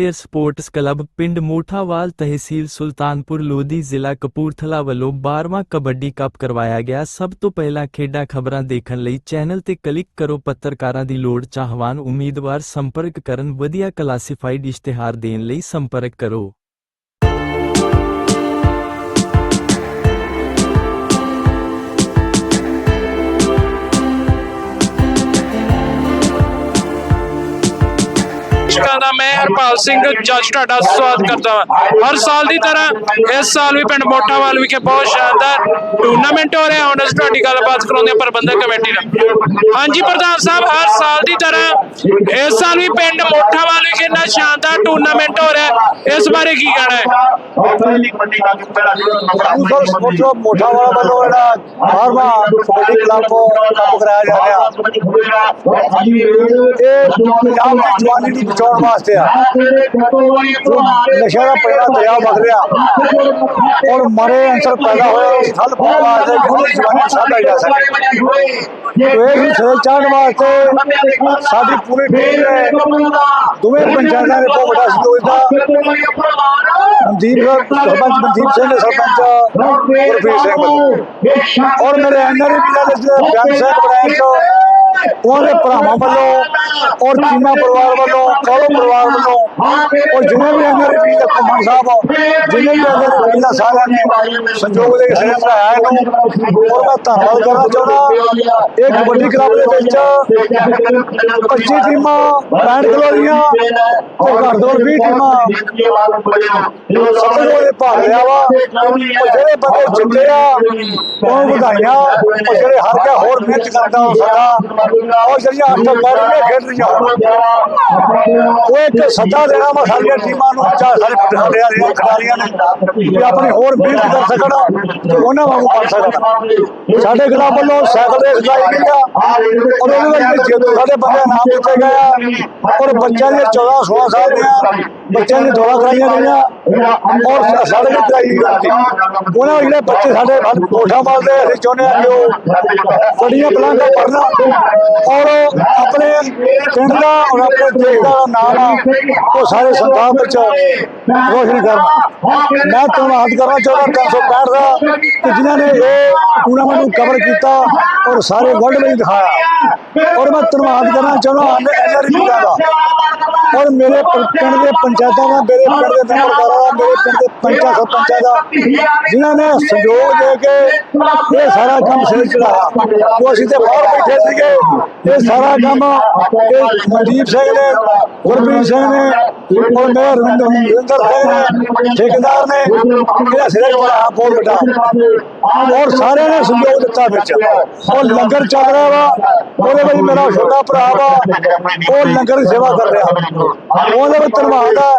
Welfare sports club ਪਿੰਡ ਮੋਠਾਵਾਲ ਤਹਿਸੀਲ ਸੁਲਤਾਨਪੁਰ ਲੋਧੀ ਜ਼ਿਲ੍ਹਾ ਕਪੂਰਥਲਾ ਵੱਲੋਂ 12ਵਾਂ ਕਬੱਡੀ ਕੱਪ ਕਰਵਾਇਆ ਗਿਆ। ਸਭ ਤੋਂ ਪਹਿਲਾਂ ਖੇਡਾਂ ਖਬਰਾਂ ਦੇਖਣ ਲਈ ਚੈਨਲ ਤੇ ਕਲਿੱਕ ਕਰੋ। ਪੱਤਰਕਾਰਾਂ ਦੀ ਲੋੜ ਚਾਹਵਾਨ ਉਮੀਦਵਾਰ ਸੰਪਰਕ ਕਰਨ। ਵਧੀਆ ਕਲਾਸੀਫਾਈਡ ਇਸ਼ਤਿਹਾਰ ਦੇਣ ਲਈ ਸੰਪਰਕ ਕਰੋ। ਦਰਸ਼ਕਾਂ ਦਾ ਮੈਂ ਹਰਪਾਲ ਸਿੰਘ ਜੱਜ ਤੁਹਾਡਾ ਸਵਾਗਤ ਕਰਦਾ ਹਾਂ। ਹਰ ਸਾਲ ਦੀ ਤਰ੍ਹਾਂ ਇਸ ਸਾਲ ਵੀ ਪਿੰਡ ਮੋਠਾਵਾਲ ਵਿਖੇ ਬਹੁਤ ਸ਼ਾਨਦਾਰ ਟੂਰਨਾਮੈਂਟ ਹੋ ਰਿਹਾ। ਹੁਣ ਅਸੀਂ ਤੁਹਾਡੀ ਗੱਲਬਾਤ ਕਰਾਉਂਦੇ ਹਾਂ ਪ੍ਰਬੰਧਕ ਕਮੇਟੀ ਨਾਲ। ਹਾਂਜੀ ਪ੍ਰਧਾਨ ਸਾਹਿਬ ਹਰ ਸਾਲ ਦੀ ਤਰ੍ਹਾਂ ਇਸ ਸਾਲ ਵੀ ਪਿੰਡ ਮੋਠਾਵਾਲ ਵਿਖੇ ਇੰਨਾ ਸ਼ਾਨਦਾਰ ਟੂਰਨਾਮੈਂਟ ਹੋ ਰਿਹਾ। ਹੈ। ਇਸ ਬਾਰੇ ਕੀ ਕਹਿਣਾ ਹੈ? ਸਰ ਸਪੋਰਟਸ ਮੋਠਾ ਵਾਲਾ ਜਿਹੜਾ ਬਾਰਵਾਂ ਕਬੱਡੀ ਕਲੱਬ ਕੰਮ ਕਰਾਇਆ ਜਾ ਰਿਹਾ। ਇਹ ਪੰਜਾਬ ਦੀ ਜਵਾਨੀ ਨੂੰ ਬਚਾਉਣ ਵਾਸਤੇ ਆ। ਨਸ਼ਾ ਦਾ ਪਹਿਲਾ ਦਰਿਆ ਵਗ ਰਿਹਾ। ਔਰ ਮਾਰੇ ਅੰਸਰ ਪੈਦਾ ਹੋਏ ਉਸ ਠੱਲ ਪਾਉਣ ਵਾਸਤੇ ਕਿ ਜਵਾਨੀ ਸਾਧਾ ਜਾ ਸਕੇ ਇਹ ਵੀ ਸਿਰ ਚਾੜਨ ਵਾਸਤੇ ਸਾਡੀ ਪੂਰੀ ਟੀਮ ਨੇ ਦੋਵੇਂ ਪੰਚਾਇਤਾਂ ਨੇ ਬਹੁਤ ਵੱਡਾ ਸਹਿਯੋਗ ਦਿੱਤਾ। ਮਨਦੀਪ, ਸਰਪੰਚ ਮਨਦੀਪ ਸਿੰਘ ਸਰਪੰਚ ਗੁਰਪ੍ਰੀਤ ਸਿੰਘ। ਔਰ ਮੇਰੇ ਐਨਆਰਏ ਵੀਰਾਂ ਦੇ ਜਿਹੜੇ ਬਿਆਨ ਸਿੰਘ ਬੜੈਚ ਉਹਦੇ ਭਰਾਵਾਂ ਵੱਲੋਂ ਔਰ ਚੀਮਾ ਪਰਿਵਾਰ ਵੱਲੋਂ, ਕਾਲੋ ਪਰਿਵਾਰ ਵੱਲੋਂ ਔਰ ਜਿੰਨੇ ਵੀ ਐਨਆਰਏ ਵੀਰ ਦਾ ਕੁਮਾਨ ਸਾਹਿਬ ਜਿੰਨੇ ਵੀ ਐਨਆਰਏ ਵੀਰ ਦਾ ਸਾਰਿਆਂ ਨੇ ਸੰਯੋਗ ਦੇ ਸਿਰ ਚੜਾਇਆ ਇਹਨੂੰ ਔਰ ਮੈਂ ਧੰਨਵਾਦ ਕਰਨਾ ਚਾਹੁੰਦਾ। ਇਹ ਕਬੱਡੀ ਕਲੱਬ ਦੇ ਵਿੱਚ 25 ਟੀਮਾਂ 65 ਕਿਲੋ ਤੇ ਘਰ ਦੋ 20 ਟੀਮਾਂ ਸਭ ਤੋਂ ਇਹ ਭਾਗ ਲਿਆ ਵਾ। ਜਿਹੜੇ ਬੰਦੇ ਜਿੱਤੇ ਆ ਉਹ ਵਧਾਈਆਂ। ਉਹ ਜਿਹੜੇ ਹਾਰ ਗਿਆ ਹੋਰ ਮਿਹਨਤ ਕਰਦਾ ਹੋ ਸਕਦਾ ਉਹ ਜਿਹੜੀਆਂ ਅੱਜ ਤੱਕ ਖੇਡ ਰਹੀਆਂ ਉਹ ਇੱਕ ਸੱਦਾ ਦੇਣਾ ਵਾ ਸਾਰੀਆਂ ਟੀਮਾਂ ਨੂੰ ਚਾਹ ਸਾਰੇ ਖਿਡਾਰੀਆਂ ਨੇ ਖਿਡਾਰੀਆਂ ਨੇ ਕਿ ਆਪਣੀ ਹੋਰ ਮਿਹਨਤ ਕਰ ਸਕਣ ਤੇ ਉਹਨਾਂ ਵਾਂਗੂ ਬਣ ਸਕਣ। ਸਾਡੇ ਕਲੱਬ ਵੱਲੋਂ ਸਾਈਕਲ ਰੇਸ ਲਾਈ ਗਈ ਆ, ਔਰ ਉਹਦੇ ਵਿੱਚ ਸਾਡੇ ਬੰਦੇ ਨਾਮ ਦਿੱਤੇ ਗਏ ਆ। ਔਰ ਬੱਚਿਆਂ ਦੇ 14 16 ਸਾਲ ਦੀਆਂ ਬੱਚਿਆਂ ਦੀ ਦੌੜਾ ਕਰਾਈਆਂ ਗਈਆਂ ਔਰ ਸਾਡੇ ਵੀ ਕਰਾਈ ਗਈ ਉਹਨਾਂ ਦੇ ਜਿਹੜੇ ਬੱਚੇ ਸਾਡੇ ਕੋਠਾ ਮਾਰਦੇ, ਅਸੀਂ ਚਾਹੁੰਦੇ ਆ ਕਿ ਉਹ ਬੜੀਆਂ ਬਲਾਂਗਾ ਪੜਨਾ ਔਰ ਆਪਣੇ ਪਿੰਡ ਦਾ ਔਰ ਆਪਣੇ ਦੇਸ਼ ਦਾ ਨਾਮ ਉਹ ਸਾਰੇ ਸੰਸਾਰ ਵਿੱਚ ਰੋਸ਼ਨ ਕਰਨ। ਮੈਂ ਧੰਨਵਾਦ ਕਰਨਾ ਚਾਹੁੰਦਾ 365 ਦਾ ਕਿ ਜਿਨ੍ਹਾਂ ਨੇ ਇਹ ਟੂਰਨਾਮੈਂਟ ਨੂੰ ਕਵਰ ਕੀਤਾ ਔਰ ਸਾਰੇ ਵਰਲਡ ਵਿੱਚ ਦਿਖਾਇਆ। ਔਰ ਮੈਂ ਧੰਨਵਾਦ ਕਰਨਾ ਚਾਹੁੰਦਾ ਐਨਆਰਈ ਦਾ ਔਰ ਮੇਰੇ ਪਿੰਡ ਦੇ ਪੰਚਾਇਤਾਂ ਦਾ, ਮੇਰੇ ਪਿੰਡ ਦੇ ਮੈਂਬਰਾਂ ਦਾ, ਮੇਰੇ ਪਿੰਡ ਦੇ ਪੰਚਾਇਤ ਸਰਪੰਚਾਂ ਦਾ, ਜਿਨ੍ਹਾਂ ਨੇ ਸਹਿਯੋਗ ਦੇ ਕੇ ਇਹ ਸਾਰਾ ਕੰਮ ਸਿਰ ਚੜਾਇਆ ਉਹ ਅਸੀਂ ਤੇ ਬਾਹਰ ਬੈਠੇ ਸੀਗੇ। ਇਹ ਸਾਰਾ ਕੰਮ ਇਹ ਮਨਦੀਪ ਸਿੰਘ ਨੇ, ਗੁਰਪ੍ਰੀਤ ਸਿੰਘ ਨੇ ਮੇਰਾ ਰਵਿੰਦਰ ਰਵਿੰਦਰ ਸਿੰਘ ਨੇ ਠੇਕੇਦਾਰ ਨੇ ਇਹਦਾ ਸਿਰ ਚੜਾਇਆ ਬਹੁਤ ਵੱਡਾ ਔਰ ਸਾਰਿਆਂ ਨੇ ਸਹਿਯੋਗ ਦਿੱਤਾ ਵਿੱਚ। ਔਰ ਲੰਗਰ ਚੱਲ ਰਿਹਾ ਵਾ। ਉਹਦੇ ਵਿੱਚ ਮੇਰਾ ਛੋਟਾ ਭਰਾ ਵਾ। ਉਹ ਲੰਗਰ ਦੀ ਸੇਵਾ ਕਰ ਰਿਹਾ। ਉਹਦੇ ਵਿੱਚ ਧੰਨਵਾਦ ਆ।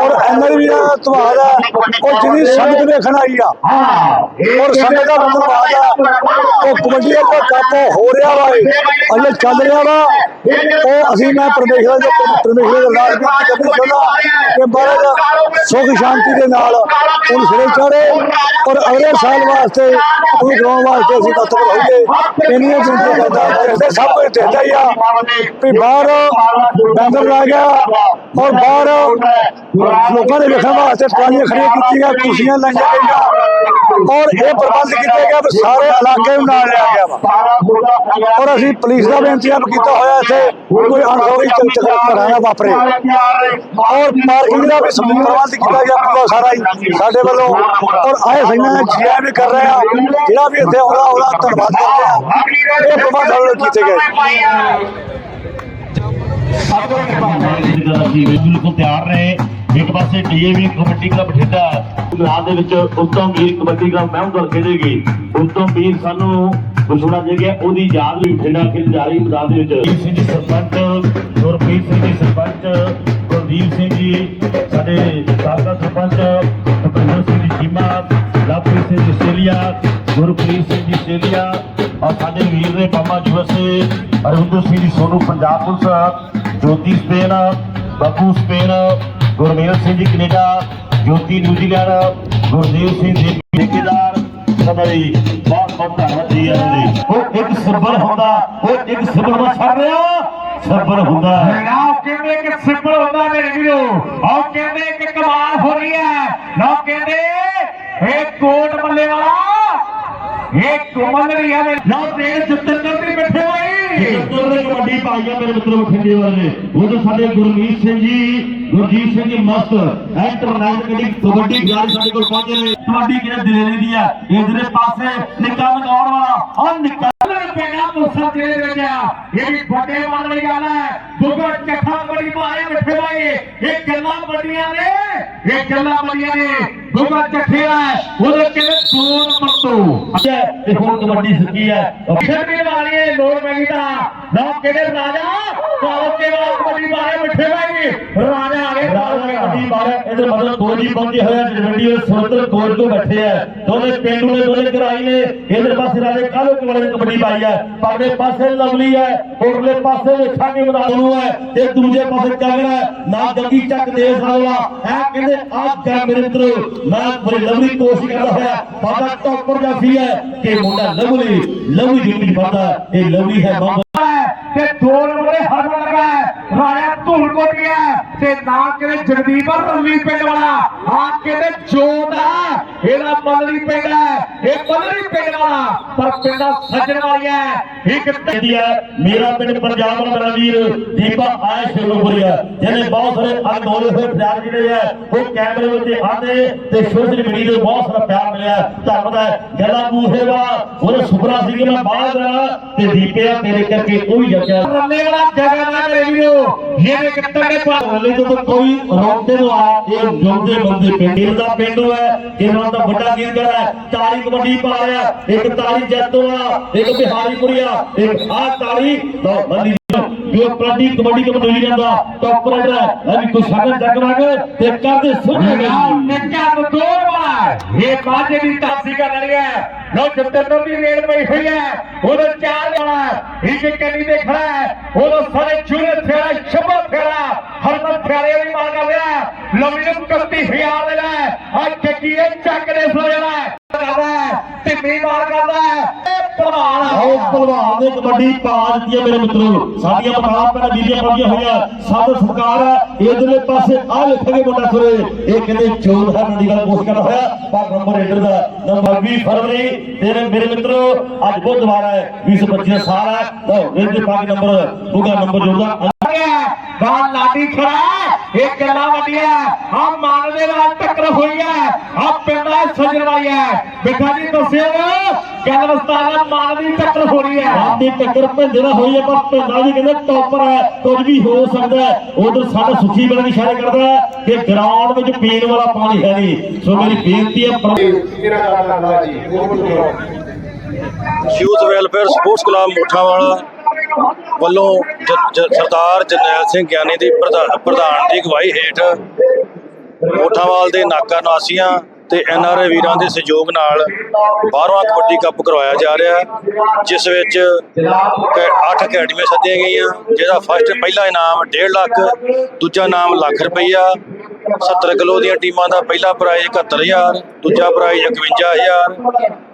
ਔਰ ਐਨਆਰ ਵੀ ਦਾ ਧੰਨਵਾਦ ਆ। ਉਹ ਜਿਹਦੀ ਸੰਗਤ ਵੇਖਣ ਆਈ ਆ। ਔਰ ਸੰਗਤ ਦਾ ਧੰਨਵਾਦ ਆ। ਉਹ ਕਬੱਡੀ ਦਾ ਕੱਪ ਹੋ ਰਿਹਾ ਵਾ। ਅਜੇ ਚੱਲ ਰਿਹਾ ਵਾ। ਉਹ ਅਸੀਂ ਮੈਂ ਪਰਮੇਸ਼ਰ ਦੇ ਪਰਮੇਸ਼ਰ ਦੇ ਨਾਲ ਵੀ ਕਰਨੀ ਚਾਹੁੰਦਾ ਕਿ ਮਹਾਰਾਜ ਸੁਖ ਸ਼ਾਂਤੀ ਦੇ ਨਾਲ ਉਹ ਸਿਰੇ ਚਾੜੇ ਔਰ ਅਗਲੇ ਸਾਲ ਵਾਸਤੇ ਉਹ ਗਰਾਉਣ ਵਾਸਤੇ ਅਸੀਂ ਤਤਪਰ ਹੋਈਏ ਇੰਨੀਆਂ ਚੀਜ਼ਾਂ ਕਰਦਾ ਤੇ ਸਭ ਕੁਝ ਦੇਖਦਾ ਹੀ ਆ ਵੀ ਬਾਹਰ ਬੈਂਦਰ ਲਾ ਗਿਆ ਔਰ ਬਾਹਰ ਲੋਕਾਂ ਦੇ ਵੇਖਣ ਵਾਸਤੇ ਟਰਾਲੀਆਂ ਖੜੀਆਂ ਕੀਤੀਆਂ, ਕੁਰਸੀਆਂ ਲਾਈਆਂ ਗਈਆਂ। ਔਰ ਇਹ ਪ੍ਰਬੰਧ ਕੀਤੇ ਗਿਆ ਵੀ ਸਾਰੇ ਇਲਾਕੇ ਨੂੰ ਨਾਲ ਲਿਆ ਗਿਆ ਵਾ। ਔਰ ਅਸੀਂ ਪੁਲਿਸ ਦਾ ਵੀ ਇੰਤਜ਼ਾਮ ਕੀਤਾ ਹੋਇਆ ਇੱਥੇ ਕੋਈ ਅਣਹੋਣੀ ਚੱਕਰ ਕਰਾਇਆ ਵਾਪਰੇ। ਔਰ ਪਾਰਕਿੰਗ ਦਾ ਵੀ ਸਮੂਹ ਪ੍ਰਬੰਧ ਕੀਤਾ ਗਿਆ ਪੂਰਾ ਸਾਰਾ ਹੀ ਸਾਡੇ ਵੱਲੋਂ। ਔਰ ਆਏ ਸਿੰਘਾਂ ਜੀਆ ਵੀ ਕਰ ਰਹੇ ਆ। ਜਿਹੜਾ ਵੀ ਇੱਥੇ ਆਉਂਦਾ ਉਹਦਾ ਧੰਨਵਾਦ ਕਰਦੇ ਆ। ਇਹ ਪ੍ਰਬੰਧ ਸਾਡੇ ਕੀਤੇ ਗਏ। ਬਿਲਕੁਲ ਤਿਆਰ ਰਹੇ ਇੱਕ ਪਾਸੇ ਡੀਏਵੀ ਕਬੱਡੀ ਕਲੱਬ ਬਠਿੰਡਾ ਰਾਤ ਦੇ ਵਿੱਚ ਉਤਮ ਵੀਰ ਕਬੱਡੀ ਕਲੱਬ ਮਹਿਮ ਦਲ ਖੇਡੇਗੀ ਉਤਮ ਵੀਰ ਸਾਨੂੰ ਵਿਛੋੜਾ ਦੇ ਗਿਆ, ਉਹਦੀ ਯਾਦ ਲਈ ਬਠਿੰਡਾ ਖੇਡ ਜਾ ਰਹੀ ਮੈਦਾਨ ਦੇ ਵਿੱਚ। ਸਿੰਘ ਜੀ ਸਰਪੰਚ, ਗੁਰਪ੍ਰੀਤ ਸਿੰਘ ਜੀ ਸਰਪੰਚ, ਗੁਰਦੀਪ ਸਿੰਘ ਜੀ, ਸਾਡੇ ਸਾਬਕਾ ਸਰਪੰਚ, ਭੁਪਿੰਦਰ ਸਿੰਘ ਜੀ ਚੀਮਾ ਲਵਪ੍ਰੀਤ ਸਿੰਘ ਜੀ ਸੇਲੀਆ, ਗੁਰਪ੍ਰੀਤ ਸਿੰਘ ਜੀ ਸੇਲੀਆ, ਔਰ ਸਾਡੇ ਵੀਰ ਦੇ ਪਾਮਾ USA Arvinder Singh ji Sonu, Punjab police, Jyoti Spain, Babbu Spain, Gurmel Singh ji Canada Jyoti New Zealand Gurdev Singh ji ਠੇਕੇਦਾਰ ਸਭਈ ਬਹੁਤ ਬਹੁਤ ਧੰਨਵਾਦ ਜੀ ਇਹਨਾਂ ਦੇ। ਉਹ ਇੱਕ ਸਿਰਬਲ ਹੁੰਦਾ ਉਹ ਇੱਕ ਸਿਰਬਲ ਵਸਾ ਰਿਹਾ ਸਬਰ ਹੁੰਦਾ। ਲਓ ਕਹਿੰਦੇ ਕਿ ਸਿੰਪਲ ਹੁੰਦਾ ਮੇਰੇ ਵੀਰੋ। ਆਓ ਕਹਿੰਦੇ ਕਿ ਕਮਾਲ ਹੋ ਰਹੀ ਹੈ। ਲਓ ਕਹਿੰਦੇ ਇਹ ਕੋਟ ਮੱਲੇ ਵਾਲਾ ਇਹ ਕਮਲ ਰਹੀ ਹੈ ਲਓ ਤੇਰੇ ਜਿੱਤਨ ਕਰਦੀ ਬੈਠੇ ਹੋਈ ਜੱਤਰ ਨੇ ਕਬੱਡੀ ਪਾਈ ਆ ਮੇਰੇ ਮਿੱਤਰੋ ਬਠਿੰਡੇ ਵਾਲੇ। ਉਦੋਂ ਸਾਡੇ ਗੁਰਮੀਤ ਸਿੰਘ ਜੀ ਗੁਰਜੀਤ ਸਿੰਘ ਜੀ ਮਸਤ ਇੰਟਰਨੈਸ਼ਨਲ ਕਬੱਡੀ ਕਬੱਡੀ ਖਿਡਾਰੀ ਸਾਡੇ ਕੋਲ ਪਹੁੰਚੇ ਨੇ ਕਬੱਡੀ ਕਿਹਨੇ ਦਿਲੇਰੀ ਦੀ ਆ ਇਧਰੇ ਪਾਸੇ ਨਿੱਕਾ ਨਗੌਰ ਵਾਲਾ ਆ ਨਿੱਕਾ ਪਿੰਡਾਂ ਮੁਸਾ ਦੇ ਵਿੱਚ ਇਹ ਵੀ ਵੱਡੇ ਮਨ ਵਾਲੀ ਗੱਲ ਹੈ ਦੁੱਗੜ ਚੱਠਾ ਬੜੀ ਮਾਰੇ ਬੈਠੇ ਹੋਏ ਇਹ ਗੱਲਾਂ ਵੱਡੀਆਂ ਨੇ, ਇਹ ਗੱਲਾਂ ਵੱਡੀਆਂ ਨੇ। ਦੁੱਗੜ ਚੱਠੇ ਉਹਦੇ ਕਿਹੜੇ ਸੋਨ ਮੱਤੋ ਅੱਛਾ ਤੇ ਹੁਣ ਕਬੱਡੀ ਸਿੱਖੀ ਹੈ ਖੇਡਣ ਵਾਲੀ ਲੋੜ ਪੈਗੀ ਤਾਂ। ਨਾ ਕਿਹੜੇ ਰਾਜਾ? ਕਾਲਜ ਵਾਲਾ ਕਬੱਡੀ ਮਾਰੇ ਬੈਠੇ ਹੋਏ ਰਾਜਾ ਆ ਗਏ ਕਬੱਡੀ ਮਾਰਿਆ ਇਹਦੇ ਮਤਲਬ ਦੋ ਜੀ ਪਹੁੰਚੇ ਹੋਏ ਜਵੰਡੀ ਦੇ ਸੁਰਤਰ ਤੋਂ ਬੈਠੇ ਆ। ਦੋਨੇ ਪਿੰਡੂ ਨੇ ਦੋਨੇ ਕਰਾਈ ਨੇ। ਇਧਰ ਪਾਸੇ ਰਾਜੇ ਕਾਲੋ ਕੋਲੇ ਕਬੱਡੀ ਪਾਈ ਹੈ ਪਰਲੇ ਪਾਸੇ ਲਵਲੀ ਹੈ ਉਰਲੇ ਪਾਸੇ ਵੇਖਾਂਗੇ ਮਨਾਲੂ ਹੈ, ਤੇ ਦੂਜੇ ਪਾਸੇ ਕਾਗੜਾ ਨਾ ਜੱਗੀ ਚੱਕ ਦੇ ਸਾਲਾ। ਹੈ ਕਹਿੰਦੇ ਆਹ ਜਾ ਮੇਰੇ ਮਿੱਤਰੋ, ਮੈਂ ਬੜੀ ਲਵਲੀ ਕੋਸ਼ਿਸ਼ ਕਰਦਾ ਹੋਇਆ। ਬਾਬਾ ਟੌਪਰ ਜਾਫੀ ਹੈ ਕਿ ਮੁੰਡਾ ਲਵਲੀ ਲਵਲੀ ਦੀ ਟੀਮ ਇਹ ਲਵਲੀ ਹੈ ਤੇ ਦੋ ਨੰਬਰੇ ਹਰਮਨ ਲਗਾ ਹੈ। ਰਾਜਾ ਧੂਲ ਕੋਟ ਗਿਆ ਤੇ ਨਾ ਕਿਤੇ ਜਗਦੀਪ ਰਵੀ ਪਿੰਡ ਵਾਲਾ ਆ ਕਿਤੇ ਜੋਤ ਆ ਇਹਦਾ ਮਲਰੀ ਪਿੰਡ ਹੈ, ਇਹ ਮਲਰੀ ਪਿੰਡ ਵਾਲਾ, ਪਰ ਪਿੰਡਾ ਸੱਜਣ ਵਾਲੀ ਹੈ। ਇੱਕ ਕਹਿੰਦੀ ਹੈ, ਮੇਰਾ ਪਿੰਡ ਪੰਜਾਬ ਦਾ ਮੇਰਾ ਦੀਪਾ ਆਇਆ ਸ਼ਿਵਪੁਰੀਆ ਜਿਹਨੇ ਬਹੁਤ ਸਾਰੇ ਅਨਮੋਲ ਹੋਏ ਪਿਆਰ ਜਿਹੜੇ ਆ ਉਹ ਕੈਮਰੇ ਵਿੱਚ ਆਉਂਦੇ ਤੇ ਸੋਸ਼ਲ ਮੀਡੀਆ ਤੇ ਬਹੁਤ ਸਾਰਾ ਪਿਆਰ ਮਿਲਿਆ ਧੰਨਵਾਦ ਹੈ, ਗੱਲਾਂ ਬੂਹੇਵਾ ਉਹਦਾ ਸੁਪਨਾ ਸੀ ਕਿ ਬਾਹਰ ਜਾਣਾ ਤੇ ਦੀਪਿਆ ਤੇਰੇ ਕਰਕੇ ਉਹ ਵੀ ਜੱਜਾ ਰੱਲੇ ਵਾਲਾ ਜਗ੍ਹਾ ਨਾ ਮੇਰੇ ਵੀਰੋ। ਇਹ ਇੱਕ ਤਗੜੇ ਪਾ ਹਲੇ ਤੋਂ ਕੋਈ ਰੋਂਦੇ ਨੂੰ ਆ ਇਹ ਜੁੰਦੇ ਬੰਦੇ ਪਿੰਡ। ਇਹਦਾ ਪਿੰਡ ਹੈ ਇਹਨਾਂ ਦਾ ਵੱਡਾ ਗੀਤ ਹੈ। ਤਾਲੀ ਕਬੱਡੀ ਪਾ ਰਿਹਾ ਇੱਕ ਤਾਲੀ ਜੱਤੋ ਆ ਇੱਕ ਬਿਹਾਰੀਪੁਰੀਆ ਇੱਕ ਆ ਤਾਲੀ। ਲਓ ਬੰਦੀ ਜੋ ਕਬੱਡੀ ਕਬੱਡੀ ਕਬੱਡੀ ਜਾਂਦਾ ਟੌਪ ਰਾਈਡਰ ਹੈ। ਵੀ ਕੋਈ ਸ਼ਗਨ ਜਗਮਗ ਤੇ ਕਰਦੇ ਸੁਣੇ। ਨਿੱਕਾ ਵਾਲਾ ਇਹ ਬਾਜੇ ਦੀ ਤਾਸੀ ਕਰਨ ਲਈ ਹੈ। ਲੋ ਜੱਤਰ ਦੀ ਰੇਡ ਪਈ ਹੋਈ ਹੈ ਉਹਦੇ ਚਾਰ ਵਾਲਾ ਇੱਕ ਕੰਨੀ ਤੇ ਖੜਾ ਹੈ ਉਹਦਾ ਸਾਰੇ ਚੂਰੇ ਫੇਰਾ ਛੱਬਾ ਫੇਰਾ, ਹਰਮਨ ਫੇਰੇ ਦੀ ਮਾਰ ਕਰ ਰਿਹਾ ਲੰਮੀ ਨੂੰ ਕੱਤੀ ਹਿਆਰ ਆ ਚੱਕੀ ਚੱਕ ਦੇ ਸੋ ਜਿਹੜਾ ਕਰਦਾ ਹੈ ਟਿੱਮੀ ਕਰਦਾ ਹੈ। ਆਓ ਭਲਵਾਨ ਨੇ ਕਬੱਡੀ ਪਾ ਦਿੱਤੀ ਹੈ ਮੇਰੇ ਮਿੱਤਰੋ। ਸਾਡੀਆਂ ਮਾਂ ਭੈਣਾਂ ਬੀਬੀਆਂ ਪਈਆਂ ਹੋਈਆਂ, ਸਭ ਸਰਕਾਰ ਹੈ ਇਧਰਲੇ ਪਾਸੇ ਆ ਲਿਖਾਂਗੇ ਮੁੰਡਾ ਸੁਰੇ ਇਹ ਕਹਿੰਦੇ ਚੋਰ ਹੈ ਮੰਡੀ ਦਾ ਕੋਸ਼ਿਸ਼ ਕਰਦਾ ਹੋਇਆ, ਪਰ ਨੰਬਰ ਇਧਰ ਦਾ ਨੰਬਰ 20 ਫਰਵਰੀ ਤੇਰੇ ਮੇਰੇ ਮਿੱਤਰੋ, ਅੱਜ ਬੁੱਧਵਾਰ ਹੈ 2025 ਦਾ ਸਾਲ ਹੈ। ਲਓ, ਇਹਦੇ ਪਾਕ ਨੰਬਰ ਉਹਦਾ ਨੰਬਰ ਜੋੜਦਾ। ਬਾਲ ਲਾਡੀ ਖੜਾ ਹੈ। ਇਹ ਗੱਲਾਂ ਵੱਡੀਆਂ ਆ ਮਾਨ ਦੇ ਨਾਲ ਟੱਕਰ ਹੋਈ ਹੈ। ਆ ਪਿੰਡਾ ਸੱਜਣ ਵਾਲੀ ਹੈ। ਬਿਠਾ ਜੀ ਦੱਸਿਓ। ਗੱਲ ਵਸਤਾਨਾ ਮਾਨ ਦੀ ਟੱਕਰ ਹੋ ਰਹੀ ਹੈ। ਆਦੀ ਟੱਕਰ ਭਿੰਦੇ ਨਾਲ ਹੋਈ ਹੈ ਪਰ ਭਿੰਦਾ ਵੀ ਕਹਿੰਦੇ ਟੌਪਰ ਹੈ। ਕੁਝ ਵੀ ਹੋ ਸਕਦਾ ਹੈ। ਉਧਰ ਸਾਡਾ ਸੁਖੀ ਬਣ ਇਸ਼ਾਰੇ ਕਰਦਾ ਹੈ ਕਿ ਗਰਾਊਂਡ ਵਿੱਚ ਪੀਣ ਵਾਲਾ ਪਾਣੀ ਹੈ ਨਹੀਂ। ਸੋ ਮੇਰੀ ਬੇਨਤੀ ਹੈ ਪ੍ਰ- youth welfare sports club Mothawala ਵੱਲੋਂ ਜ- ਜ- ਸਰਦਾਰ ਜਰਨੈਲ ਸਿੰਘ ਗਿਆਨੀ ਦੀ ਪ੍ਰਧਾ- ਪ੍ਰਧਾਨ ਦੀ ਅਗਵਾਈ ਹੇਠ ਮੋਠਾਵਾਲ ਦੇ ਨਾਕਾ ਨਿਵਾਸੀਆਂ ਤੇ ਐਨਆਰਆਈ ਵੀਰਾਂ ਦੇ ਸਹਿਯੋਗ ਨਾਲ 12ਵਾਂ ਕਬੱਡੀ ਕੱਪ ਕਰਵਾਇਆ ਜਾ ਰਿਹਾ ਹੈ, ਜਿਸ ਵਿੱਚ 8 ਅਕੈਡਮੀਆਂ ਸੱਦੀਆਂ ਗਈਆਂ, ਜਿਹਦਾ ਫਸਟ ਪਹਿਲਾ ਇਨਾਮ 1.5 ਲੱਖ, ਦੂਜਾ ਇਨਾਮ ਲੱਖ ਰੁਪਈਆ 70 ਕਿਲੋ ਦੀਆਂ ਟੀਮਾਂ ਦਾ ਪਹਿਲਾ ਪ੍ਰਾਈਜ਼ 71000 ਦੂਜਾ ਪ੍ਰਾਈਜ਼ 51000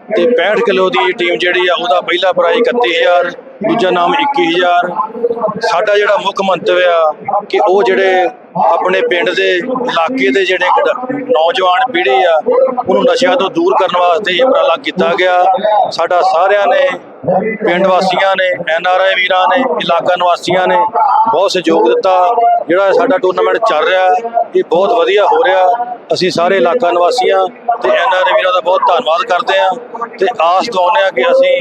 ਤੇ 65 ਕਿਲੋ ਦੀ ਟੀਮ ਜਿਹੜੀ ਆ ਉਹਦਾ ਪਹਿਲਾ ਪ੍ਰਾਈਜ਼ 31000 ਦੂਜਾ ਨਾਮ 21000 ਸਾਡਾ ਜਿਹੜਾ ਮੁੱਖ ਮੰਤਵ ਆ ਕਿ ਉਹ ਜਿਹੜੇ ਆਪਣੇ ਪਿੰਡ ਦੇ ਇਲਾਕੇ ਦੇ ਜਿਹੜੇ ਨੌਜਵਾਨ ਪੀੜ੍ਹੀ ਆ, ਉਹਨੂੰ ਨਸ਼ਿਆਂ ਤੋਂ ਦੂਰ ਕਰਨ ਵਾਸਤੇ ਇਹ ਉਪਰਾਲਾ ਕੀਤਾ ਗਿਆ। ਸਾਡਾ ਸਾਰਿਆਂ ਨੇ ਪਿੰਡ ਵਾਸੀਆਂ ਨੇ, ਐਨ ਆਰ ਆਈ ਵੀਰਾਂ ਨੇ, ਇਲਾਕਾ ਨਿਵਾਸੀਆਂ ਨੇ ਬਹੁਤ ਸਹਿਯੋਗ ਦਿੱਤਾ। ਜਿਹੜਾ ਸਾਡਾ ਟੂਰਨਾਮੈਂਟ ਚੱਲ ਰਿਹਾ ਇਹ ਬਹੁਤ ਵਧੀਆ ਹੋ ਰਿਹਾ। ਅਸੀਂ ਸਾਰੇ ਇਲਾਕਾ ਨਿਵਾਸੀਆਂ ਤੇ ਐਨ ਆਰ ਆਈ ਵੀਰਾਂ ਦਾ ਬਹੁਤ ਧੰਨਵਾਦ ਕਰਦੇ ਹਾਂ ਤੇ ਆਸ ਦਵਾਉਂਦੇ ਹਾਂ ਕਿ ਅਸੀਂ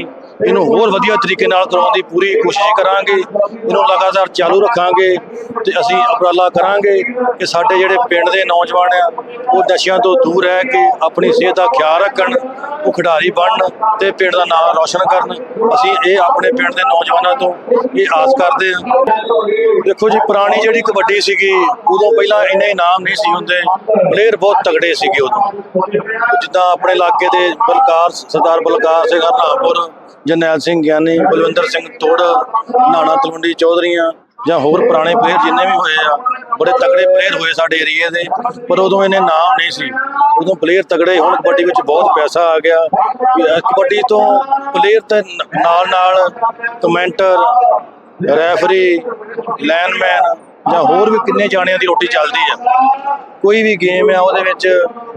ਇਹਨੂੰ ਹੋਰ ਵਧੀਆ ਤਰੀਕੇ ਨਾਲ ਕਰਾਉਣ ਦੀ ਪੂਰੀ ਕੋਸ਼ਿਸ਼ ਕਰਾਂਗੇ। ਇਹਨੂੰ ਲਗਾਤਾਰ ਚਾਲੂ ਰੱਖਾਂਗੇ ਤੇ ਅਸੀਂ ਉਪਰਾਲਾ ਕਰਾਂਗੇ ਕਿ ਸਾਡੇ ਜਿਹੜੇ ਪਿੰਡ ਦੇ ਨੌਜਵਾਨ ਆ, ਉਹ ਨਸ਼ਿਆਂ ਤੋਂ ਦੂਰ ਰਹਿ ਕੇ ਆਪਣੀ ਸਿਹਤ ਦਾ ਖਿਆਲ ਰੱਖਣ, ਉਹ ਖਿਡਾਰੀ ਬਣਨ ਤੇ ਪਿੰਡ ਦਾ ਨਾਮ ਰੌਸ਼ਨ ਕਰਨ। ਅਸੀਂ ਇਹ ਆਪਣੇ ਪਿੰਡ ਦੇ ਨੌਜਵਾਨਾਂ ਤੋਂ ਇਹ ਆਸ ਕਰਦੇ ਹਾਂ। ਦੇਖੋ ਜੀ, ਪੁਰਾਣੀ ਜਿਹੜੀ ਕਬੱਡੀ ਸੀਗੀ, ਉਦੋਂ ਪਹਿਲਾਂ ਇੰਨੇ ਇਨਾਮ ਨਹੀਂ ਸੀ ਹੁੰਦੇ। ਪਲੇਅਰ ਬਹੁਤ ਤਗੜੇ ਸੀਗੇ ਉਦੋਂ। ਜਿੱਦਾਂ ਆਪਣੇ ਇਲਾਕੇ ਦੇ ਬਲਕਾਰ, ਸਰਦਾਰ ਬਲਕਾਰ ਸਿੰਘ ਹਰਨਾਮਪੁਰ, ਜਰਨੈਲ ਸਿੰਘ ਗਿਆਨੀ, ਬਲਵਿੰਦਰ ਸਿੰਘ ਤੋੜ ਨਾਣਾ ਤਲਵੰਡੀ ਚੌਧਰੀਆਂ ਜਾਂ ਹੋਰ ਪੁਰਾਣੇ ਪਲੇਅਰ ਜਿੰਨੇ ਵੀ ਹੋਏ ਆ, ਬੜੇ ਤਕੜੇ ਪਲੇਅਰ ਹੋਏ ਸਾਡੇ ਏਰੀਏ ਦੇ, ਪਰ ਉਦੋਂ ਇਹਨੇ ਨਾਮ ਨਹੀਂ ਸੀ। ਉਦੋਂ ਪਲੇਅਰ ਤਕੜੇ ਹੁਣ, ਕਬੱਡੀ ਵਿੱਚ ਬਹੁਤ ਪੈਸਾ ਆ ਗਿਆ। ਕਬੱਡੀ ਤੋਂ ਪਲੇਅਰ ਤੇ ਨਾਲ ਨਾਲ ਕਮੈਂਟਰ ਰੈਫਰੀ ਲਾਈਨਮੈਨ ਜਾਂ ਹੋਰ ਵੀ ਕਿੰਨੇ ਜਾਣਿਆਂ ਦੀ ਰੋਟੀ ਚੱਲਦੀ ਆ। ਕੋਈ ਵੀ ਗੇਮ ਆ, ਉਹਦੇ ਵਿੱਚ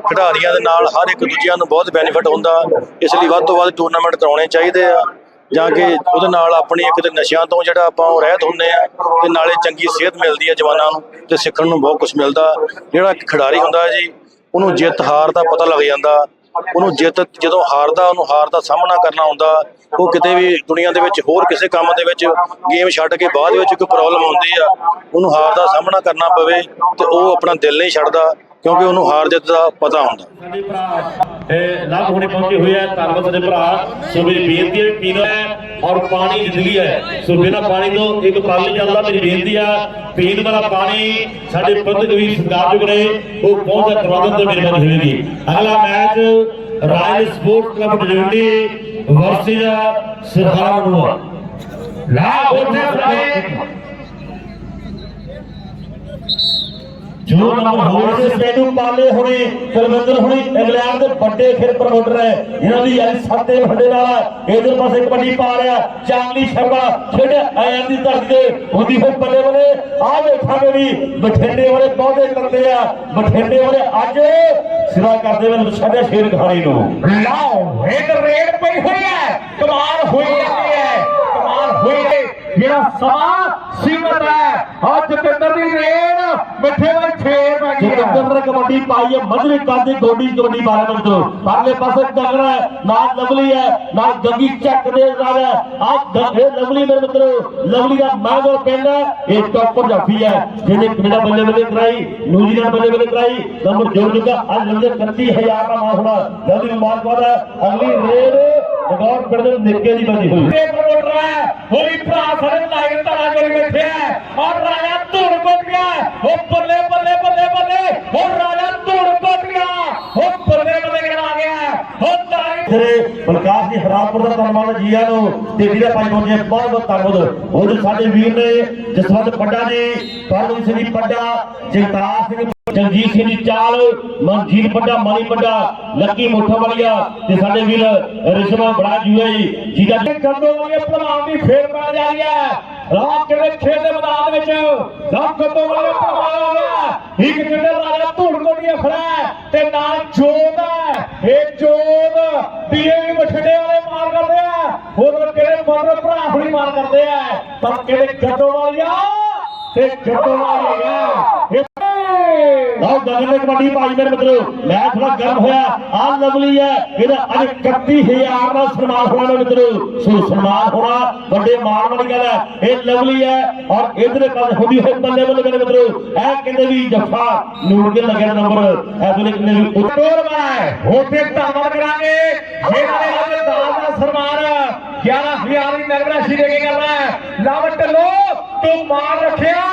ਖਿਡਾਰੀਆਂ ਦੇ ਨਾਲ ਹਰ ਇੱਕ ਦੂਜਿਆਂ ਨੂੰ ਬਹੁਤ ਬੈਨੀਫਿਟ ਹੁੰਦਾ। ਇਸ ਲਈ ਵੱਧ ਤੋਂ ਵੱਧ ਟੂਰਨਾਮੈਂਟ ਕਰਾਉਣੇ ਚਾਹੀਦੇ ਆ। ਜਾਂ ਕਿ ਉਹਦੇ ਨਾਲ ਆਪਣੀ ਇੱਕ ਤੇ ਨਸ਼ਿਆਂ ਤੋਂ ਜਿਹੜਾ ਆਪਾਂ ਉਹ ਰਹਿਤ ਹੁੰਦੇ ਆ, ਤੇ ਨਾਲੇ ਚੰਗੀ ਸਿਹਤ ਮਿਲਦੀ ਹੈ ਜਵਾਨਾਂ ਨੂੰ ਤੇ ਸਿੱਖਣ ਨੂੰ ਬਹੁਤ ਕੁਝ ਮਿਲਦਾ। ਜਿਹੜਾ ਇੱਕ ਖਿਡਾਰੀ ਹੁੰਦਾ ਜੀ, ਉਹਨੂੰ ਜਿੱਤ, ਹਾਰ ਦਾ ਪਤਾ ਲੱਗ ਜਾਂਦਾ। ਉਹਨੂੰ ਜਿੱਤ, ਜਦੋਂ ਹਾਰਦਾ, ਉਹਨੂੰ ਹਾਰ ਦਾ ਸਾਹਮਣਾ ਕਰਨਾ ਹੁੰਦਾ। ਉਹ ਕਿਤੇ ਵੀ ਦੁਨੀਆ ਦੇ ਵਿੱਚ ਹੋਰ ਕਿਸੇ ਕੰਮ ਦੇ ਵਿੱਚ ਗੇਮ ਛੱਡ ਕੇ ਬਾਅਦ ਵਿੱਚ ਕੋਈ ਪ੍ਰੋਬਲਮ ਆਉਂਦੀ ਆ, ਉਹਨੂੰ ਹਾਰ ਦਾ ਸਾਹਮਣਾ ਕਰਨਾ ਪਵੇ ਤੇ ਉਹ ਆਪਣਾ ਦਿਲ ਨਹੀਂ ਛੱਡਦਾ। ਕਿਉਂਕਿ ਉਹਨੂੰ ਹਾਰ ਜਿੱਤ ਦਾ ਪਤਾ ਹੁੰਦਾ। ਸਾਡੇ ਭਰਾ ਲੱਭ ਹੋਣੇ ਪਹੁੰਚੇ ਹੋਏ ਆ। ਧੰਨਵਾਦ ਸਾਡੇ ਭਰਾ। ਸੋ ਬੇਨਤੀ ਹੈ, ਪੀਣਾ ਹੈ ਔਰ ਪਾਣੀ ਜ਼ਿੰਦਗੀ ਹੈ। ਸੋ ਬਿਨਾਂ ਪਾਣੀ ਤੋਂ ਇੱਕ ਪਲ ਨਹੀਂ ਚੱਲਦਾ। ਮੇਰੀ ਬੇਨਤੀ ਆ, ਪੀਣ ਵਾਲਾ ਪਾਣੀ ਸਾਡੇ ਪੰਥਕ ਵੀਰ ਸਰਦਾਰ ਜੋ ਨੇ ਉਹ ਪਹੁੰਚਦਾ ਕਰਵਾਉਣ ਤੇ ਮਿਹਰਬਾਨੀ ਹੋਵੇਗੀ। ਅਗਲਾ match royal sport club Diwandi versus Sardar ਨੂੰ। ਲਾ ਉੱਥੇ ਸਾਰੇ ਜੋ ਨੰਬਰ ਹੋਰ ਦੇ ਸਟੇਡੂ ਪਾਲੇ ਹੋਣੇ ਕੁਲਵਿੰਦਰ ਹੋਣੀ ਇੰਗਲੈਂਡ ਦੇ ਵੱਡੇ ਖੇਡ ਪ੍ਰਮੋਟਰ ਹੈ। ਇਹਨਾਂ ਦੀ ਅੱਜ ਸਾਤੇ ਵੱਡੇ ਨਾਲ ਇਧਰ ਪਾਸੇ ਕਬੱਡੀ ਪਾ ਰਿਹਾ ਚਾਂਗਲੀ ਸ਼ਰਮਾ ਖੇਡ ਆਇਆਂ ਦੀ ਧਰਤੀ ਤੇ ਉਹਦੀ ਹੋ ਬੱਲੇ ਬੱਲੇ ਆ ਵੇਖਾਂਗੇ ਵੀ ਬਠਿੰਡੇ ਵਾਲੇ ਬਹੁਤੇ ਕਰਦੇ ਆ। ਬਠਿੰਡੇ ਵਾਲੇ ਅੱਜ ਸਿਰਾ ਕਰਦੇ ਵੇ ਸਾਡੇ ਸ਼ੇਰ ਖਾਣੀ ਨੂੰ। ਲਾਓ ਇੱਕ ਰੇਡ ਪਈ ਹੋਈ ਹੈ। ਕਮਾਲ ਹੋਈ ਜਾਂਦੀ ਹੈ। ਕਮਾਲ ਹੋਈ ਹੈ ਜਿਹੜਾ ਸਮਾਂ ਸੀਮਤ ਹੈ। ਅੱਜ ਜਤਿੰਦਰ ਦੀ ਰੇਡ, ਮਿੱਠੇ ਵਾਲੀ ਛੇੜ ਪੈ ਗਈ ਹੈ ਜਗਦਰ ਨੇ ਕਬੱਡੀ ਪਾਈ ਹੈ ਮਧਰੇ ਕਾਦੀ ਗੋਡੀ ਕਬੱਡੀ ਮਾਰੇ ਮਿੱਤਰੋ ਪਰਲੇ ਪਾਸੇ ਡੰਗਰਾ ਹੈ, ਨਾਲ ਲਵਲੀ ਹੈ, ਨਾਲ ਜੰਗੀ ਚੱਕ ਦੇ ਨਾਲ ਹੈ। ਆ ਇਹ ਲਵਲੀ ਮੇਰੇ ਮਿੱਤਰੋ, ਲਵਲੀ ਦਾ ਮਾਗੋ ਪਿੰਡ ਹੈ। ਇਹ ਟੌਪਰ ਜਾਫੀ ਹੈ। ਜਿਹਨੇ ਕੈਨੇਡਾ ਬੱਲੇ ਬੱਲੇ ਕਰਾਈ, ਨਿਊਜ਼ੀਲੈਂਡ ਬੱਲੇ ਬੱਲੇ ਕਰਾਈ, ਨੰਬਰ ਜੋੜ ਚੁੱਕਾ ਅੱਜ ਲੰਦੇ 31000 ਦਾ ਮਾਸੜਾ ਲਵਲੀ ਨੂੰ ਮਾਰਕਵਾਦ ਹੈ। ਅਗਲੀ ਰੇਡ ਬਗੌਰ ਪਿੰਡ ਦੇ ਨਿੱਕੇ ਦੀ ਬਣੀ ਹੋਈ ਇਹ ਪ੍ਰਮੋਟਰ ਹੈ? ਉਹ ਵੀ ਭਰਾ ਸਾਡੇ ਲਾਈਨ ਧਾਰਾ ਕੋਲ ਬੈਠੇ ਹੈ। ਔਰ ਰਾਜਾ ਧੂੜ ਕੁੱਟ ਗਿਆ। ਉਹ ਬੱਲੇ ਬੱਲੇ ਬੱਲੇ ਬੱਲੇ ਉਹ ਰਾਜਾ ਧੂੜ ਕੁੱਟ ਗਿਆ। ਉਹ ਬੱਲੇ ਬੱਲੇ ਕਰਾ ਗਿਆ? ਉਹ ਤਾਰੀ ਤੇਰੇ ਬਲਕਾਰ ਦੀ ਹਰਾਮਪੁਰ ਦਾ ਧੰਨਵਾਦ ਜੀਆਂ ਨੂੰ ਤੇ ਵੀਰੇ ਭਾਈ ਬੋਲੇ ਬਹੁਤ ਬਹੁਤ ਧੰਨਵਾਦ। ਉਹ ਸਾਡੇ ਵੀਰ ਨੇ ਜਸਵੰਤ ਪੱਡਾ ਜੀ ਪਰਮਜੀਤ ਸਿੰਘ ਜੀ ਪੱਡਾ ਜਗਤਾਰ ਸਿੰਘ ਜਗਜੀਤ ਸਿੰਘ ਜੀ ਚਾਲ, ਮਨਜੀਤ ਵੱਡਾ, ਮਾਨੀ ਪੱਡਾ ਲੱਕੀ ਮੋਠਾ ਵਾਲੀਆ ਤੇ ਸਾਡੇ ਵੀਰ ਰਿਸ਼ਮਾ ਬੜਾ ਜੂਆ ਜੀ। ਜਿਹਦਾ ਇਹ ਭਲਵਾਨ ਦੀ ਫੇਰ ਪੈ ਜਾ ਰਹੀ ਹੈ। ਰਾਤ ਕਿਹੜੇ ਖੇਡ ਦੇ ਮੈਦਾਨ ਵਿੱਚ ਰਾਤ ਕੰਦੋ ਭਲਵਾਨ ਹੋ ਗਿਆ ਇੱਕ ਕਿਹੜੇ ਰਾਜਾ ਧੂੜ ਕੋਟੀਆਂ ਖੜਾ ਤੇ ਨਾਲ ਜੋਤ ਹੈ। ਇਹ ਜੋਤ ਦੀਏ ਵੀ ਬਠੜੇ ਵਾਲੇ ਮਾਰ ਕਰਦੇ ਆ। ਹੋਰ ਕਿਹੜੇ ਮਦਰ ਭਰਾ ਹੁਣੀ ਮਾਰ ਕਰਦੇ ਆ। ਪਰ ਕਿਹੜੇ ਗੱਡੋ ਵਾਲਿਆ? ਤੇ ਗੱਡੋ ਵਾਲੀਆ। ਇਹ ਆਹ ਗਗਨ ਨੇ ਕਬੱਡੀ ਪਾਈ ਮੇਰੇ ਮਿੱਤਰੋ ਮੈਂ ਥੋੜਾ ਗਰਮ ਹੋਇਆ ਆ ਲਵਲੀ ਹੈ, ਇਹਦਾ ਅੱਜ 31000 ਦਾ ਸਨਮਾਨ ਹੋਣਾ ਮੇਰੇ ਮਿੱਤਰੋ। ਸੋ ਸਨਮਾਨ ਹੋਣਾ ਵੱਡੇ ਮਾਣ ਵਾਲੀ ਗੱਲ ਹੈ, ਇਹ ਲਵਲੀ ਹੈ ਔਰ ਇਧਰੇ ਪਾਸੇ ਹੁੰਦੀ ਹੋਈ ਬੱਲੇ ਬੱਲੇ ਮੇਰੇ ਮਿੱਤਰੋ। ਇਹ ਕਹਿੰਦੇ ਵੀ ਜੱਫਾ ਨੂਰ ਕੇ ਲੱਗਿਆ ਨੰਬਰ, ਇਹ ਵੇਲੇ ਕਹਿੰਦੇ ਵੀ ਉੱਤੇ ਟੋਰ ਬਣਾਏ ਹੋਤੇ ਧੰਨਵਾਦ ਕਰਾਂਗੇ। ਜਿਹਨਾਂ ਨੇ ਅੱਜ ਦਾਲ ਦਾ ਸਨਮਾਨ 11000 ਦੀ ਨਗਦ ਰਾਸ਼ੀ ਦੇ ਕੇ ਕਰਨਾ ਹੈ। ਲਵ ਢੱਲੋ, ਤੂੰ ਮਾਰ ਰੱਖਿਆ।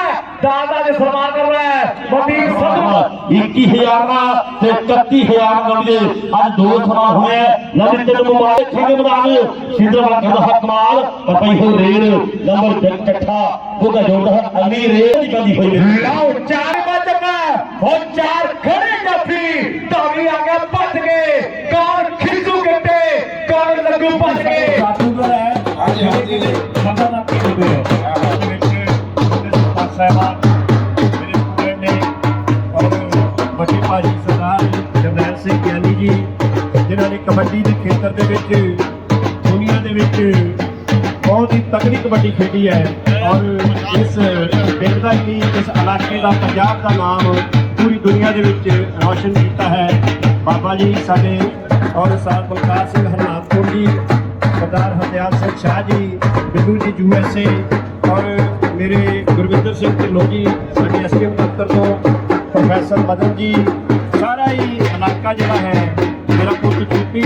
ਦਾਲ ਦਾ ਅੱਜ ਸਨਮਾਨ ਕਰਨਾ ਹੈ ਮਨਦੀਪ ਸੰਧੂ 21000 ਦਾ ਤੇ 31000 ਦਾ ਵੀ ਅੱਜ ਦੋ ਸਨਮਾਨ ਹੋਏ ਆ ਲਵਲੀ ਤੇ ਮੁਬਾਰਕ ਖੰਗੇ ਮੈਦਾਨ ਸਿੱਧਰ ਵਾਲਾ ਕਹਿੰਦਾ ਹੱਕ ਮਾਲ ਪਰ ਪਈ ਹੋ ਰੇਡ ਨੰਬਰ ਇਕੱਠਾ ਉਹਦਾ ਜੋੜਦਾ ਹੈ ਅਗਲੀ ਰੇਡ ਦੀ ਬੰਦੀ ਹੋਈ ਹੈ ਲਓ ਚਾਰ ਵੱਜ ਚੱਕਾ ਉਹ ਚਾਰ ਖੜੇ ਜਾਫੀ ਧਾਵੀ ਆ ਗਿਆ ਭੱਜ ਕੇ ਕੌਣ ਖਿੱਚੂ ਗੱਟੇ ਕੌਣ ਲੱਗੂ ਭੱਜ ਕੇ ਜਾਦੂਗਰ ਹੈ ਹਾਂਜੀ ਹਾਂਜੀ ਬੰਦਾ ਨਾ ਪੀੜ ਕਬੱਡੀ ਦੇ ਖੇਤਰ ਦੇ ਵਿੱਚ, ਦੁਨੀਆ ਦੇ ਵਿੱਚ ਬਹੁਤ ਹੀ ਤਕੜੀ ਕਬੱਡੀ ਖੇਡੀ ਹੈ। ਔਰ ਇਸ ਪਿੰਡ ਦਾ ਹੀ, ਇਸ ਇਲਾਕੇ ਦਾ, ਪੰਜਾਬ ਦਾ ਨਾਮ ਪੂਰੀ ਦੁਨੀਆ ਦੇ ਵਿੱਚ ਰੌਸ਼ਨ ਕੀਤਾ ਹੈ। ਬਾਬਾ ਜੀ ਸਾਡੇ ਔਰ ਸਾਧ ਬਲਕਾਰ ਸਿੰਘ ਹਰਨਾਥਪੁਰ ਜੀ, ਸਰਦਾਰ ਹਰਦਿਆਲ ਸਿੰਘ ਸ਼ਾਹ ਜੀ, ਬਿੱਲੂ ਜੀ ਯੂਐਸਏ ਔਰ ਮੇਰੇ ਗੁਰਵਿੰਦਰ ਸਿੰਘ ਢਿੱਲੋਂ ਜੀ, ਸਾਡੇ ਐਸਪੀਐਮ ਦਫ਼ਤਰ ਤੋਂ ਪ੍ਰੋਫੈਸਰ ਮਦਨ ਜੀ, ਸਾਰਾ ਹੀ ਇਲਾਕਾ ਜਿਹੜਾ ਹੈ ਪੁੱਤ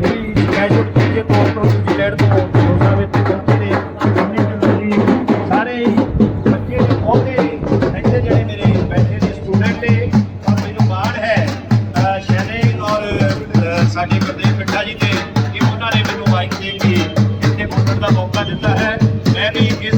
ਜਿਹੜੀ ਗ੍ਰੈਜੂਏਟ ਕੀਤੇ ਤੋਂ ਤੋਂ ਨਿਊਜ਼ੀਲੈਂਡ ਤੋਂ ਦੋਸਤਾਂ ਵਿੱਚ ਪਹੁੰਚੇ ਨੇ ਕੰਪਨੀ ਜੀ ਸਾਰੇ ਬੱਚੇ ਨੇ, ਬਹੁਤੇ ਇੱਥੇ ਜਿਹੜੇ ਮੇਰੇ ਬੈਠੇ ਦੇ ਸਟੂਡੈਂਟ ਨੇ, ਔਰ ਮੈਨੂੰ ਮਾਣ ਹੈ ਸ਼ੈਨੇ ਔਰ ਸਾਡੇ ਗੁਰਦੇਵ ਪਿੰਡਾ ਜੀ ਤੇ, ਕਿ ਉਹਨਾਂ ਨੇ ਮੈਨੂੰ ਮਾਈਕ ਦੇ ਕੇ ਇੱਥੇ ਬੋਲਣ ਦਾ ਮੌਕਾ ਦਿੱਤਾ ਹੈ। ਮੈਂ ਵੀ ਇਸ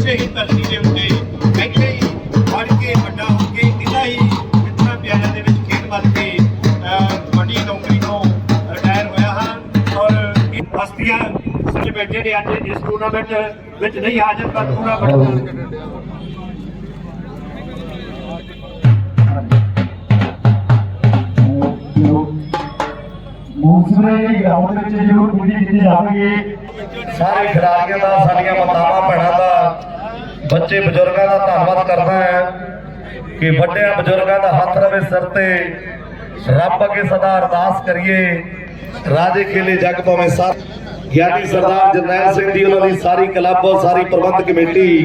ਨੇ ਅੱਜ ਇਸ ਟੂਰਨਾਮੈਂਟ ਵਿੱਚ ਨਹੀਂ ਹਾਜ਼ਰ ਪਰ ਟੂਰਨਾਮੈਂਟ ਦੂਸਰੇ ਗਰਾਊਂਡ ਵਿੱਚ ਜ਼ਰੂਰ ਪੂਰੀ ਕੀਤੀ ਜਾਵੇਗੀ। ਸਾਰੇ ਖਿਡਾਰੀਆਂ ਦਾ ਸਾਡੀਆਂ ਮਾਤਾਵਾਂ ਭੈਣਾਂ ਦਾ ਬੱਚੇ ਬਜ਼ੁਰਗਾਂ ਦਾ ਧੰਨਵਾਦ ਕਰਦਾ ਹੈ ਕਿ ਵੱਡਿਆਂ ਬਜ਼ੁਰਗਾਂ ਦਾ ਹੱਥ ਰਵੇ ਸਿਰ ਤੇ। ਰੱਬ ਅੱਗੇ ਸਦਾ ਅਰਦਾਸ ਕਰੀਏ। ਰਾਜੇ ਖੇਲੇ ਜਗ ਭਾਵੇਂ ਸਾ ਗਿਆਨੀ ਸਰਦਾਰ ਜਰਨੈਲ ਸਿੰਘ ਜੀ ਉਹਨਾਂ ਦੀ ਸਾਰੀ ਕਲੱਬ, ਸਾਰੀ ਪ੍ਰਬੰਧ ਕਮੇਟੀ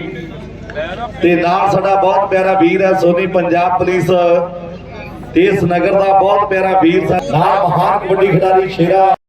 ਤੇ ਨਾਲ ਸਾਡਾ ਬਹੁਤ ਪਿਆਰਾ ਵੀਰ ਹੈ, ਸੋਨੀ ਪੰਜਾਬ ਪੁਲਿਸ। ਤੇ ਇਸ ਨਗਰ ਦਾ ਬਹੁਤ ਪਿਆਰਾ ਵੀਰ ਸਾ ਨਾਲ ਮਹਾਨ ਕਬੱਡੀ ਖਿਡਾਰੀ ਸ਼ੇਰਾ।